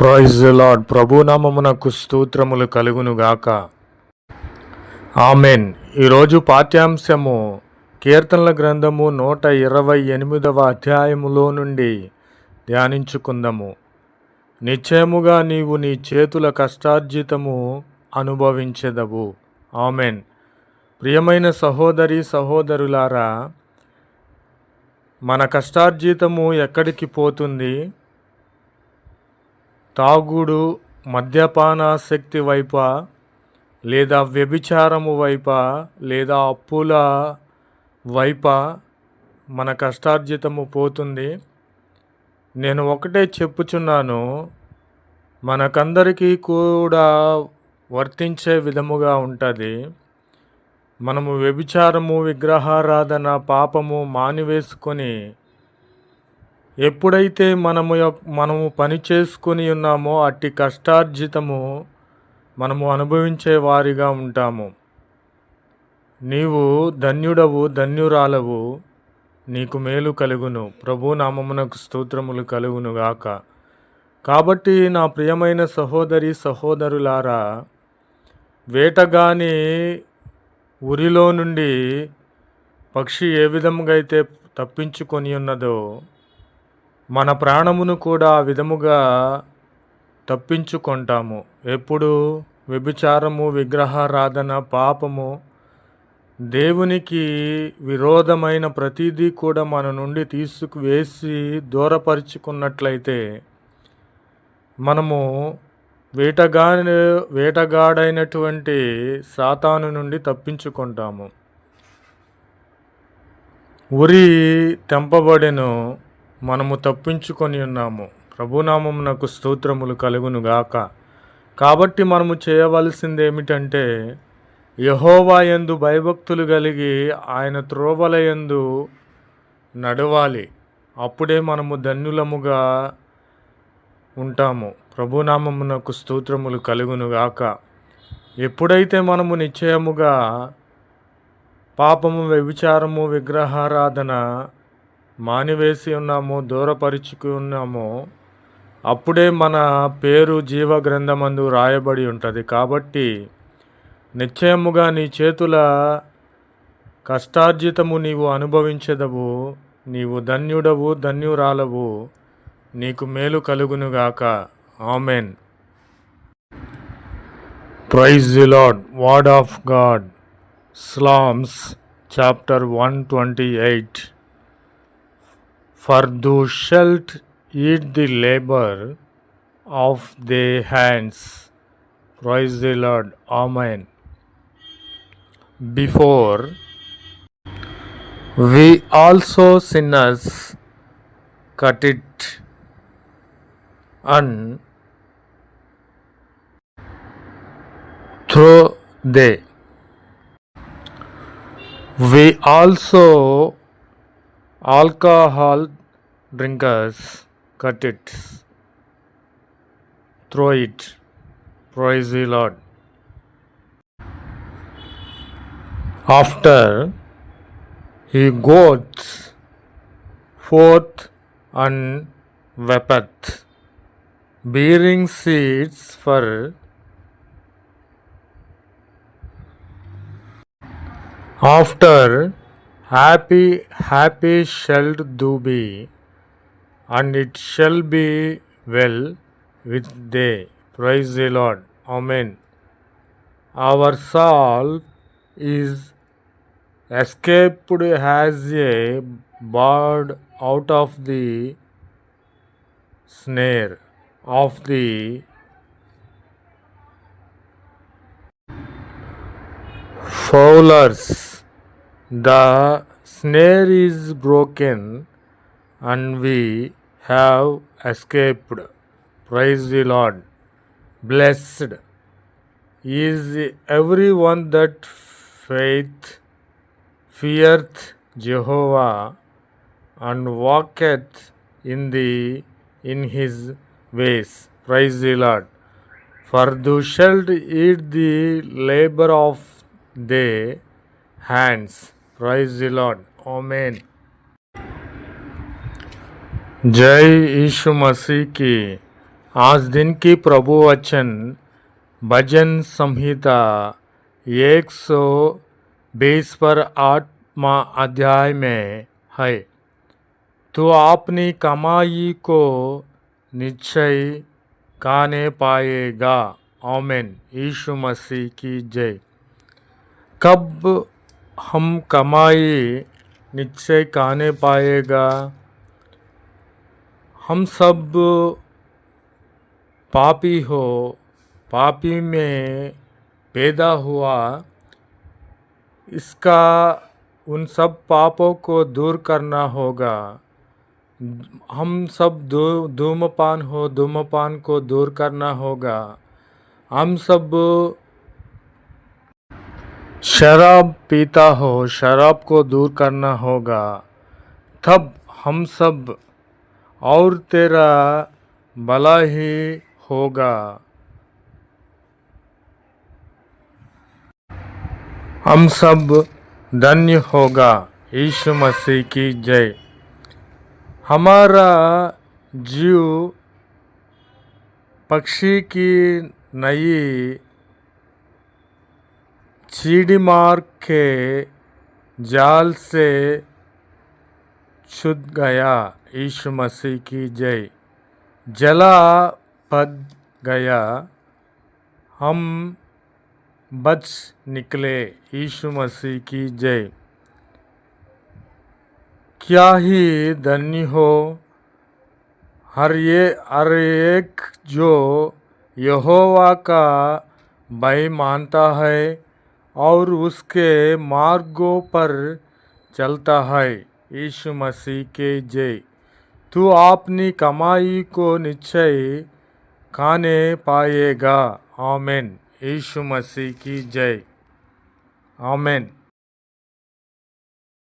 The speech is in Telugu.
ప్రైజ్ లార్డ్ ప్రభునామమునకు స్తోత్రములు కలుగును గాక. ఆమెన్ ఈరోజు పాఠ్యాంశము కీర్తనల గ్రంథము నూట ఇరవై ఎనిమిదవ అధ్యాయములో నుండి ధ్యానించుకుందాము. నిశ్చయముగా నీవు నీ చేతుల కష్టార్జితము అనుభవించెదవు. ఆమెన్ ప్రియమైన సహోదరి సహోదరులారా మన కష్టార్జితము ఎక్కడికి పోతుంది? తాగుడు మద్యపానాసక్తి వైపా లేదా వ్యభిచారము వైపా లేదా అప్పుల వైపా మన కష్టార్జితము పోతుంది. నేను ఒకటే చెప్పుచున్నాను మనకందరికీ కూడా వర్తించే విధముగా ఉంటుంది. మనము వ్యభిచారము విగ్రహారాధన పాపము మానివేసుకొని ఎప్పుడైతే మనము మనము పని చేసుకొని ఉన్నామో అట్టి కష్టార్జితము మనము అనుభవించే వారిగా ఉంటాము. నీవు ధన్యుడవు ధన్యురాలవు నీకు మేలు కలుగును. ప్రభు నామమునకు స్తోత్రములు కలుగును గాక. కాబట్టి నా ప్రియమైన సహోదరి సహోదరులారా వేటగాని ఉరిలో నుండి పక్షి ఏ విధముగా అయితే తప్పించుకొని ఉన్నదో మన ప్రాణమును కూడా ఆ విధముగా తప్పించుకుంటాము. ఎప్పుడు వ్యభిచారము విగ్రహారాధన పాపము దేవునికి విరోధమైన ప్రతిదీ కూడా మన నుండి తీసుకువేసి దూరపరుచుకున్నట్లయితే మనము వేటగా వేటగాడైనటువంటి సాతాను నుండి తప్పించుకుంటాము. ఉరి తెంపబడెను. మనము తప్పించుకొని ఉన్నాము. ప్రభునామమునకు స్తోత్రములు కలుగును గాక కాబట్టి మనము చేయవలసింది ఏమిటంటే యహోవా యందు భయభక్తులు కలిగి ఆయన త్రోవల యందు నడవాలి. అప్పుడే మనము ధన్యులముగా ఉంటాము. ప్రభునామమునకు స్తోత్రములు కలుగును గాక ఎప్పుడైతే మనము నిశ్చయముగా పాపము వ్యభిచారము విగ్రహారాధన మానివేసి ఉన్నాము దూరపరుచుకు ఉన్నాము అప్పుడే మన పేరు జీవ గ్రంథమందు రాయబడి ఉంటుంది. కాబట్టి నిశ్చయముగా నీ చేతుల కష్టార్జితము నీవు అనుభవించదవు. నీవు ధన్యుడవు ధన్యురాలవు. నీకు మేలు కలుగునుగాక. Amen. Praise the lord word of God. Psalms chapter one twenty eight. For thou shalt eat the labor of their hands. Praise the Lord. Amen. Before we also sinners cut it and throw they. We also alcohol drinkers cut it. Throw it. Praise the lord. After he goes forth and weepeth bearing seeds for after happy happy shall thou be and it shall be well with thee. Praise the lord. Amen. Our soul is escaped as a bird out of the snare of the fowlers the snare is broken and we have escaped. Praise the Lord. Blessed is everyone that faith feareth Jehovah and walketh in the in his ways. Praise the Lord. For thou shalt eat the labor of their hands. The Lord. Amen. जय यीशु मसीह की। आज दिन की प्रभु वचन, भजन संहिता, एक सौ बीस पर आठवा अध्याय में है। तो अपनी कमाई को निश्चय खाने पाएगा। ओमेन यीशु मसीह की जय। कब हम कमाई निश्चय खाने पाएगा। हम सब पापी हो, पापी में पैदा हुआ। इसका उन सब पापों को दूर करना होगा। हम सब धूमपान हो धूमपान को दूर करना होगा। हम सब शराब पीता हो, शराब को दूर करना होगा। तब हम सब और तेरा भला ही होगा। हम सब धन्य होगा, यीशु मसीह की जय। हमारा जीव पक्षी की नई चीड़ीमार के जाल से छुट गया यीशु मसीह की जय। जला पद गया, हम बच निकले यीशु मसीह की जय। क्या ही धन्य हो, हर ये, हर एक जो यहोवा का भय मानता है और उसके मार्गों पर चलता है, यीशु मसीह के जय। तू अपनी कमाई को निश्चय खाने पाएगा। आमेन। यीशु मसीह की जय। आमेन।